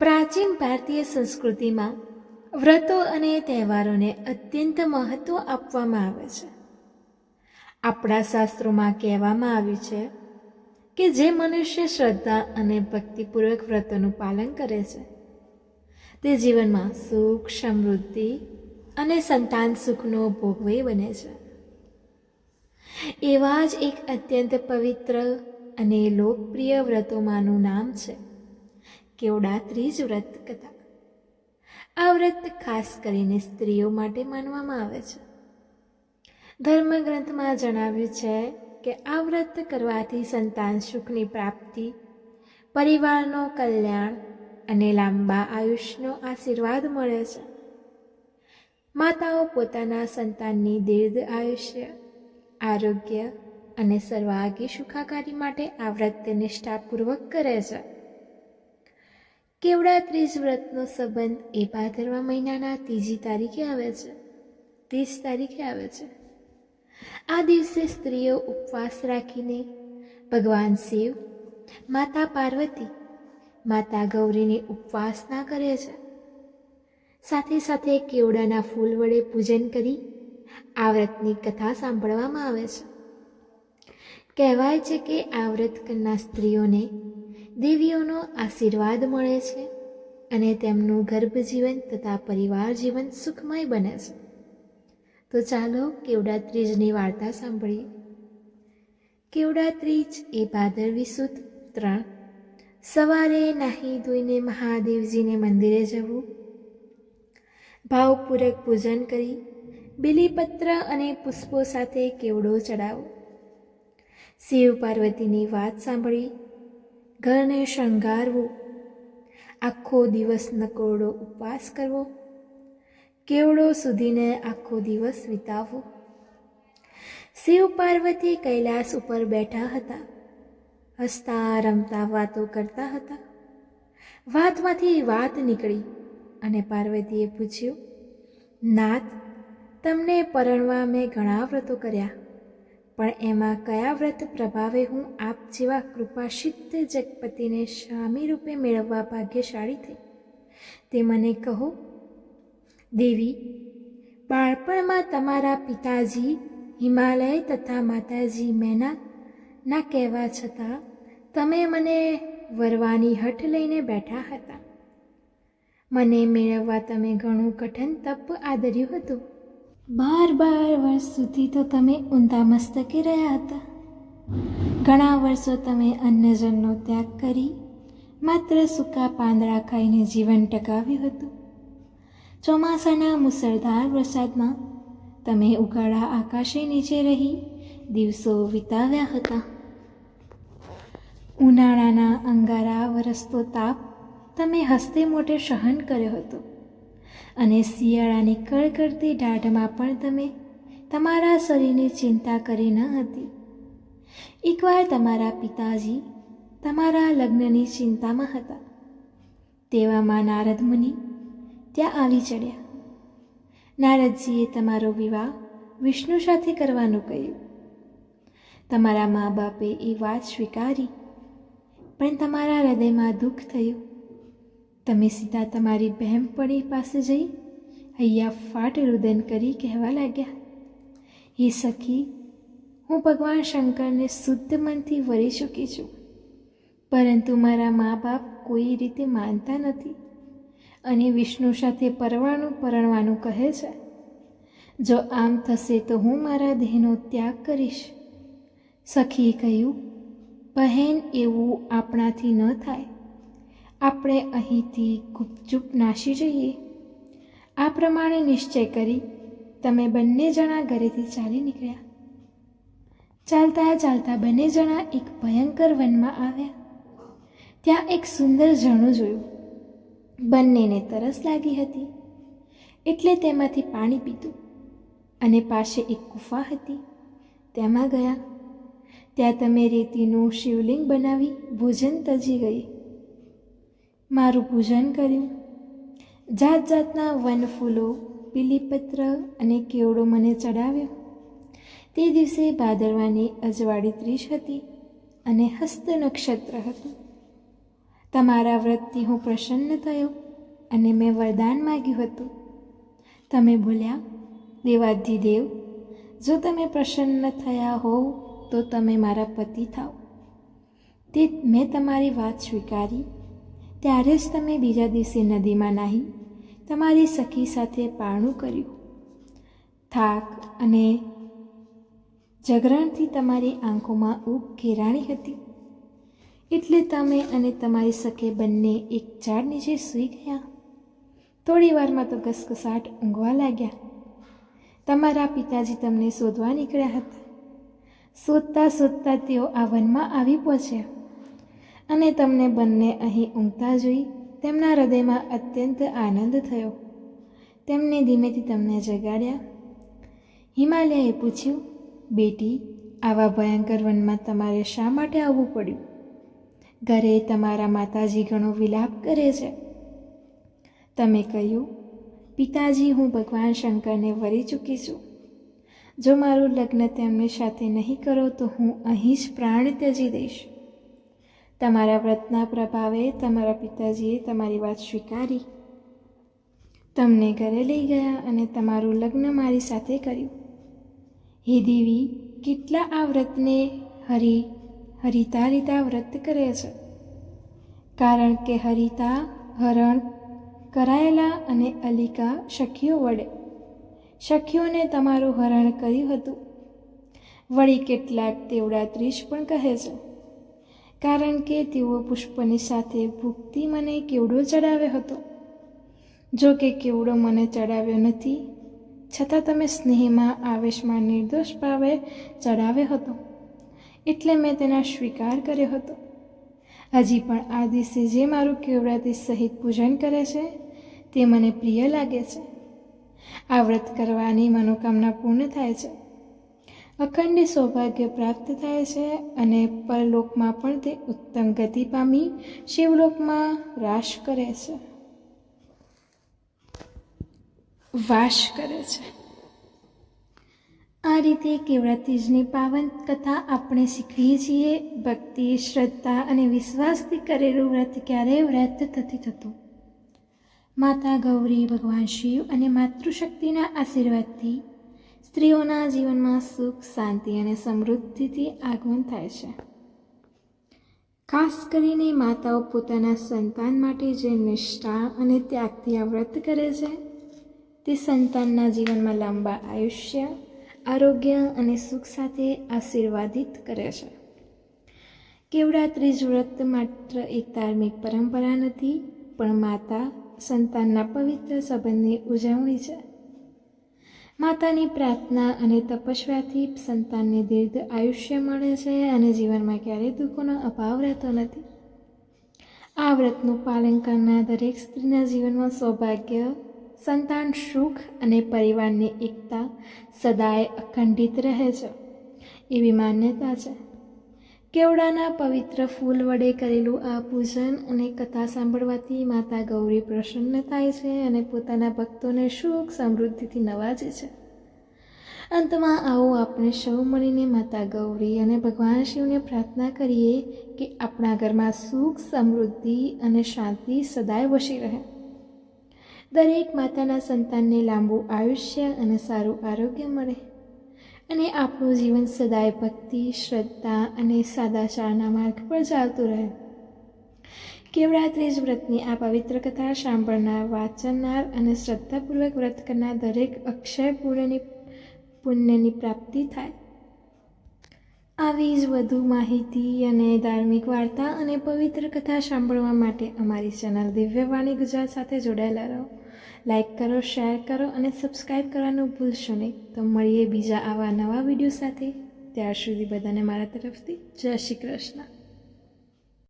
પ્રાચીન ભારતીય સંસ્કૃતિમાં વ્રતો અને તહેવારોને અત્યંત મહત્વ આપવામાં આવે છે. આપણા શાસ્ત્રોમાં કહેવામાં આવ્યું છે કે જે મનુષ્ય શ્રદ્ધા અને ભક્તિપૂર્વક વ્રતોનું પાલન કરે છે, તે જીવનમાં સુખ, સમૃદ્ધિ અને સંતાન સુખનો ભોગવે બને છે. એવા જ એક અત્યંત પવિત્ર અને લોકપ્રિય વ્રતોમાંનું નામ છે કેવડા ત્રીજ વ્રત કથા. આ વ્રત ખાસ કરીને સ્ત્રીઓ માટે માનવામાં આવે છે. ધર્મગ્રંથમાં જણાવ્યું છે કે આ વ્રત કરવાથી સંતાન સુખની પ્રાપ્તિ, પરિવારનો કલ્યાણ અને લાંબા આયુષ્યનો આશીર્વાદ મળે છે. માતાઓ પોતાના સંતાનની દીર્ઘ આયુષ્ય, આરોગ્ય અને સર્વાગી સુખાકારી માટે આ વ્રત નિષ્ઠાપૂર્વક કરે છે. કેવડા ત્રીજ વ્રતનો સંબંધ એ ભાદરવા મહિનાના ત્રીજી તારીખે આવે છે. ત્રીસ તારીખે આવે છે. આ દિવસે સ્ત્રીઓ ઉપવાસ રાખીને ભગવાન શિવ, માતા પાર્વતી, માતા ગૌરીની ઉપવાસના કરે છે. સાથે સાથે કેવડાના ફૂલ વડે પૂજન કરી આ વ્રતની કથા સાંભળવામાં આવે છે. કહેવાય છે કે આ વ્રત કરનાર સ્ત્રીઓને દેવીઓનો આશીર્વાદ મળે છે અને તેમનું ગર્ભ જીવન તથા પરિવાર જીવન સુખમય બને છે. તો ચાલો કેવડા ત્રીજની વાર્તા સાંભળીએ. કેવડા ત્રીજ એ ભાદરવી સુદ ત્રણ. સવારે નાહી ધોઈને મહાદેવજીને મંદિરે જવું. ભાવપૂર્વક પૂજન કરી, બિલીપત્ર અને પુષ્પો સાથે કેવડો ચડાવો શિવ પાર્વતીની વાત સાંભળી ઘરને શણગારવું. આખો દિવસ નકોરડો ઉપવાસ કરવો. કેવડો સુધીને આખો દિવસ વિતાવવો. શિવ પાર્વતી કૈલાસ ઉપર બેઠા હતા. હસતા રમતા વાતો કરતા હતા. વાતમાંથી વાત નીકળી અને પાર્વતીએ પૂછ્યું, નાથ, તમને પરણવા મેં ઘણા વ્રતો કર્યા. પણ એમાં કયા વ્રત પ્રભાવે હું આપ જેવા કૃપાશિદ્ધ જગપતિને સ્વામી રૂપે મેળવવા ભાગ્યશાળી થઈ? તે મને કહો, દેવી, બાળપણમાં તમારા પિતાજી હિમાલય તથા માતાજી મેના ના કહેવા છતાં તમે મને વરવાની હઠ લઈને બેઠા હતા. મને મેળવવા તમે ઘણું કઠિન તપ આદર્યું હતું. બાર બાર વર્ષ સુધી તો તમે ઊંધા મસ્તકે રહ્યા હતા. ઘણા વર્ષો તમે અન્નજનનો ત્યાગ કરી, માત્ર સૂકા પાંદડા ખાઈને જીવન ટકાવ્યું હતું. ચોમાસાના મુસળધાર વરસાદમાં તમે ઉગાડા આકાશે નીચે રહી દિવસો વિતાવ્યા હતા. ઉનાળાના અંગારા વરસતો તાપ તમે હસ્તે મોટે સહન કર્યો હતો. અને શિયાળાની કળકળતી ઢાઢમાં પણ તમે તમારા શરીરની ચિંતા કરી ન હતી. એકવાર તમારા પિતાજી તમારા લગ્નની ચિંતામાં હતા. તેવામાં નારદ મુનિ ત્યાં આવી ચડ્યા. નારદજીએ તમારો વિવાહ વિષ્ણુ સાથે કરવાનું કહ્યું. તમારા મા બાપે એ વાત સ્વીકારી, પણ તમારા હૃદયમાં દુઃખ થયું. તમે સીધા તમારી બહેનપણી પાસે જઈ હૈયા ફાટ રુદન કરી કહેવા લાગ્યા. હે સખી, હું ભગવાન શંકરને શુદ્ધ મનથી વરી ચૂકી છું, પરંતુ મારા મા બાપ કોઈ રીતે માનતા નથી અને વિષ્ણુ સાથે પરવાનું પરણવાનું કહે છે. જો આમ થશે તો હું મારા દેહનો ત્યાગ કરીશ. સખીએ કહ્યું, બહેન, એવું આપણાથી ન થાય. આપણે અહીંથી ગુપચૂપ નાસી જઈએ? આ પ્રમાણે નિશ્ચય કરી તમે બંને જણા ઘરેથી ચાલી નીકળ્યા. ચાલતા ચાલતા બંને જણા એક ભયંકર વનમાં આવ્યા. ત્યાં એક સુંદર ઝરણું જોયું. બંનેને તરસ લાગી હતી. એટલે તેમાંથી પાણી પીધું. અને પાસે એક ગુફા હતી. તેમાં ગયા. ત્યાં તમે રેતીનું શિવલિંગ બનાવી ભોજન તજી ગઈ. મારું પૂજન કર્યું. જાત જાતના વનફૂલો પીલીપત્ર અને કેવડો મને ચડાવ્યો. તે દિવસે ભાદરવાની અજવાળી ત્રીસ હતી અને હસ્ત નક્ષત્ર હતું. તમારા વ્રતથી હું પ્રસન્ન થયો અને મેં વરદાન માગ્યું હતું. તમે બોલ્યા દેવાધિદેવ જો તમે પ્રસન્ન થયા હોવ, તો તમે મારા પતિ થાઓ તે મેં તમારી વાત સ્વીકારી ત્યારે જ તમે બીજા દિવસે નદીમાં નાહી તમારી સખી સાથે પારણું કર્યું. થાક અને જગરણથી તમારી આંખોમાં ઊગ ઘેરાણી હતી. એટલે તમે અને તમારી સખે બંને એક ઝાડ નીચે સૂઈ ગયા. થોડી વારમાં તો ઘસઘસાટ ઊંઘવા લાગ્યા. તમારા પિતાજી તમને શોધવા નીકળ્યા હતા. શોધતા શોધતા તેઓ આ વનમાં આવી પહોંચ્યા. અને તમને બંને અહીં ઊંઘતા જોઈ તેમના હૃદયમાં અત્યંત આનંદ થયો. તેમને ધીમેથી તમને જગાડ્યા. હિમાલયાએ પૂછ્યું, બેટી, આવા ભયંકર વનમાં તમારે શા માટે આવવું પડ્યું? ઘરે તમારા માતાજી ઘણો વિલાપ કરે છે. તમે કહ્યું, પિતાજી, હું ભગવાન શંકરને વરી ચૂકી છું. જો મારું લગ્ન તેમની સાથે નહીં કરો તો હું અહીં જ પ્રાણ ત્યજી દઈશ. તમારા વ્રતના પ્રભાવે તમારા પિતાજીએ તમારી વાત સ્વીકારી. તમને ઘરે લઈ ગયા અને તમારું લગ્ન મારી સાથે કર્યું. હે દેવી, કેટલા આ વ્રતને હરી હરિતા રીતા વ્રત કરે છે? કારણ કે હરિતા, હરણ, કરાયેલા અને અલિકા સખીઓ વડે. સખીઓને તમારું હરણ કર્યું હતું. વળી કેટલાક તેવડા ત્રીસ પણ કહે છે. કારણ કે તેઓ પુષ્પની સાથે ભૂખથી મને કેવડો ચડાવ્યો હતો. જો કે કેવડો મને ચડાવ્યો નથી, છતાં તમે સ્નેહમાં આવેશમાં નિર્દોષ ભાવે ચડાવ્યો હતો. એટલે મેં તેના સ્વીકાર કર્યો હતો. હજી પણ આ દિવસે જે મારું કેવડાથી સહિત પૂજન કરે છે, તે મને પ્રિય લાગે છે. આ વ્રત કરવાની મનોકામના પૂર્ણ થાય છે. અખંડ સૌભાગ્ય પ્રાપ્ત થાય છે અને પરલોકમાં પણ તે ઉત્તમ ગતિ પામી શિવલોકમાં રાશ કરે છે. વાસ કરે છે. આ રીતે કેવડા તીજની પાવન કથા આપણે શીખવીએ છીએ. ભક્તિ, શ્રદ્ધા અને વિશ્વાસથી કરેલું વ્રત ક્યારેય વ્રત થતી થતું. માતા ગૌરી, ભગવાન શિવ અને માતૃશક્તિના આશીર્વાદથી સ્ત્રીઓના જીવનમાં સુખ, શાંતિ અને સમૃદ્ધિથી આગમન થાય છે. ખાસ કરીને માતાઓ પોતાના સંતાન માટે જે નિષ્ઠા અને ત્યાગથી આ વ્રત કરે છે, તે સંતાનના જીવનમાં લાંબા આયુષ્ય, આરોગ્ય અને સુખ સાથે આશીર્વાદિત કરે છે. કેવડા ત્રીજ વ્રત માત્ર એક ધાર્મિક પરંપરા નથી, પણ માતા સંતાનના પવિત્ર સંબંધની ઉજવણી છે. માતાની પ્રાર્થના અને તપસ્યાથી સંતાનને દીર્ઘ આયુષ્ય મળે છે અને જીવનમાં ક્યારેય દુઃખોનો અભાવ રહેતો નથી. આ વ્રતનું પાલન કરનાર દરેક સ્ત્રીના જીવનમાં સૌભાગ્ય, સંતાન સુખ અને પરિવારની એકતા સદાય અખંડિત રહે છે. એવી માન્યતા છે. કેવડાના પવિત્ર ફૂલ વડે કરેલું આ પૂજન અને કથા સાંભળવાથી માતા ગૌરી પ્રસન્ન થાય છે અને પોતાના ભક્તોને સુખ સમૃદ્ધિથી નવાજે છે. અંતમાં આવો આપણે સૌ મળીને માતા ગૌરી અને ભગવાન શિવને પ્રાર્થના કરીએ કે આપણા ઘરમાં સુખ, સમૃદ્ધિ અને શાંતિ સદાય વસી રહે. દરેક માતાના સંતાનને લાંબુ આયુષ્ય અને સારું આરોગ્ય મળે. અને આપણું જીવન સદાય ભક્તિ, શ્રદ્ધા અને સાદાચારના માર્ગ પર ચાલતું રહે. કેવડા ત્રીજ વ્રતની આ પવિત્ર કથા સાંભળનાર, વાંચનાર અને શ્રદ્ધાપૂર્વક વ્રત કરનાર દરેક અક્ષય પૂર્ણની પુણ્યની પ્રાપ્તિ થાય. આવી જ વધુ માહિતી અને ધાર્મિક વાર્તા અને પવિત્ર કથા સાંભળવા માટે અમારી ચેનલ દિવ્યવાણી ગુજરાત સાથે જોડાયેલા રહો. લાઈક કરો, શેર કરો અને સબસ્ક્રાઈબ કરવાનું ભૂલશો નહીં. તો મળીએ બીજા આવા નવા વીડિયો સાથે. ત્યાર સુધી બધાને મારા તરફથી જય શ્રી કૃષ્ણ.